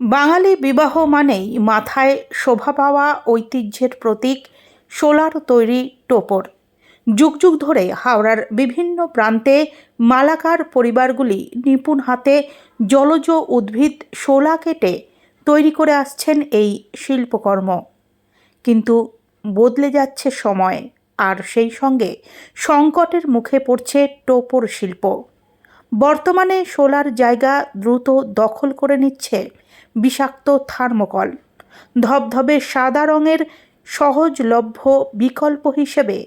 বাঙালি বিবাহ মানেই মাথায় শোভা পাওয়া ঐতিহ্যের প্রতীক, সোলার তৈরি টোপর। যুগ যুগ ধরে হাওড়ার বিভিন্ন প্রান্তে মালাকার পরিবারগুলি নিপুণ হাতে জলজ উদ্ভিদ শোলা কেটে তৈরি করে আসছেন এই শিল্পকর্ম। কিন্তু বদলে যাচ্ছে সময়, আর সেই সঙ্গে সংকটের মুখে পড়ছে টোপর শিল্প। বর্তমানে সোলার জায়গা দ্রুত দখল করে নিচ্ছে বিষাক্ত থার্মোকল। ধবধবে সাদা রঙের সহজলভ্য বিকল্প হিসেবে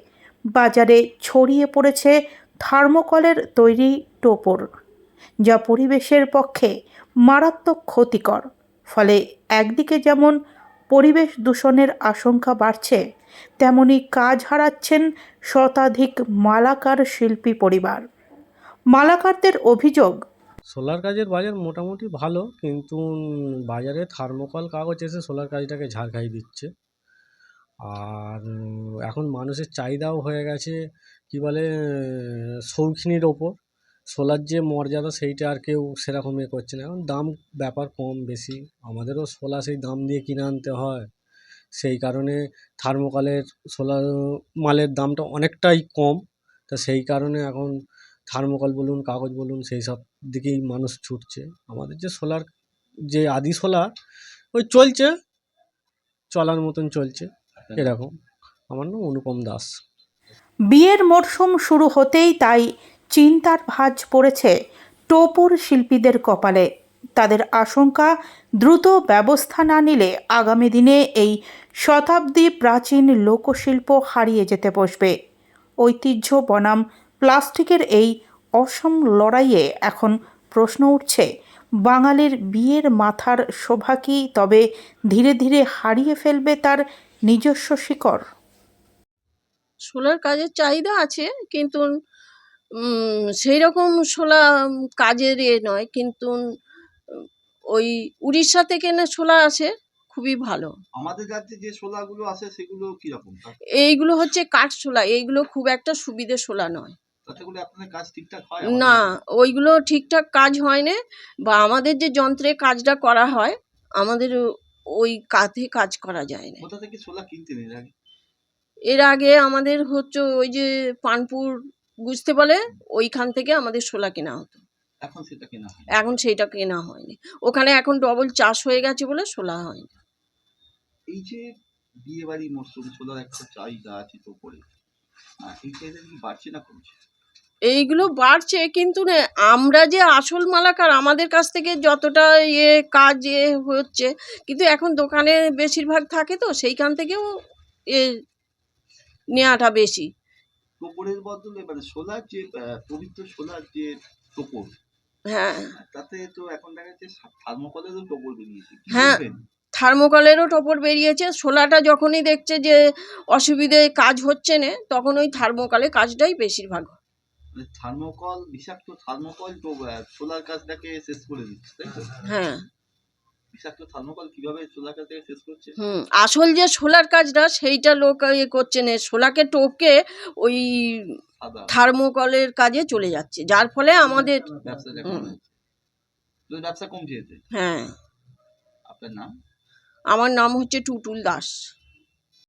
বাজারে ছড়িয়ে পড়েছে থার্মোকলের তৈরি টোপর, যা পরিবেশের পক্ষে মারাত্মক ক্ষতিকর। ফলে একদিকে যেমন পরিবেশ দূষণের আশঙ্কা বাড়ছে, তেমনি কাজ হারাচ্ছেন শতাধিক মালাকার শিল্পী পরিবার। মালাকারদের অভিযোগ। সোলার কাজের বাজার মোটামুটি ভালো, কিন্তু বাজারে থার্মোকল কাগজ এসে সোলার কাজটাকে ঝাড় খাইয়ে দিচ্ছে। আর এখন মানুষের চাহিদাও হয়ে গেছে, কি বলে শৌখিনের ওপর। সোলার যে মর্যাদা সেইটা আর কেউ সেরকম এ করছে না। এখন দাম ব্যাপার কম বেশি, আমাদেরও সোলা সেই দাম দিয়ে কিনে আনতে হয়। সেই কারণে থার্মোকলের সোলার মালের দামটা অনেকটাই কম। তা সেই কারণে এখন থার্মোকল বলুন, কাগজ বলুন, সেই সব দিকেই মানুষ ছুটছে। আমাদের যে সোলার, যে আদি সোলার, ওই চলছে, চলার মতন চলছে, এরকম। আমার নাম অনুপম দাস। বিয়ের মরশুম শুরু হতেই তাই চিন্তার ভাঁজ পড়েছে টোপর শিল্পীদের কপালে। তাদের আশঙ্কা, দ্রুত ব্যবস্থা না নিলে আগামী দিনে এই শতাব্দী প্রাচীন লোকশিল্প হারিয়ে যেতে বসবে। ঐতিহ্য বনাম প্লাস্টিকের এই অসম লড়াইয়ে এখন প্রশ্ন উঠছে বাঙালির বিয়ের মাথার শোভা কি তবে ধীরে ধীরে হারিয়ে ফেলবে তার নিজস্ব শিকড়? শোলার কাজের চাহিদা আছে কিন্তু সেই রকম শোলা কাজের এ নয় কিন্তু ওই উড়িষ্যা থেকে না শোলা আসে খুবই ভালো। আমাদের রাজ্যে যে শোলাগুলো আছে সেগুলো কীরকম? এইগুলো হচ্ছে কাঠ শোলা এইগুলো খুব একটা সুবিধে শোলা নয়। না ওইগুলো ঠিকঠাক কাজ হয় না বা আমাদের যে যন্ত্রে কাজটা করা হয় আমাদের ওই কাঁধে কাজ করা যায় না এর আগে? আমাদের হচ্ছে ওই যে পানপুর বুঝতে বলে ওইখান থেকে আমাদের শোলা কেনা হতো। এখন সেটা কেনা হয় হয়নি। ওখানে এখন ডবল চাষ হয়ে গেছে বলে শোলা হয়নি। এই যে মরশুম শোলার একটা চাহিদা আছে তো করে এই চাহিদা কি বাড়ছে না কমছে? এইগুলো বাড়ছে কিন্তু না আমরা যে আসল মালাকার আমাদের কাছ থেকে যতটা ইয়ে কাজ এ হচ্ছে কিন্তু এখন দোকানে বেশিরভাগ থাকে তো সেইখান থেকেও এ নেওয়াটা বেশি টোপরের বদলে মানে সোলার যে পবিত্র সোলার যে টোপর হ্যাঁ তাতে তো এখন দেখা যাচ্ছে থার্মোকলেরও টোপর বেরিয়েছে হ্যাঁ। থার্মোকলেরও টপর বেরিয়েছে সোলাটা যখনই দেখছে যে অসুবিধে কাজ হচ্ছে না তখন ওই থার্মোকলে কাজটাই বেশিরভাগ থার্মোকল বিষাক্ত থার্মোকল সোলার কাজটাকে শেষ করে দিচ্ছে তাই তো? হ্যাঁ। বিষাক্ত থার্মোকল কীভাবে সোলার কাজটাকে শেষ করছে? হুম আসল যে সোলার কাজটা সেইটা লোক ইয়ে করছে না সোলাকে টপকে ওই থার্মোকলের কাজে চলে যাচ্ছে যার ফলে আমাদের ব্যবসা কমছে হ্যাঁ। আপনার নাম? আমার নাম হচ্ছে টুটুল দাস।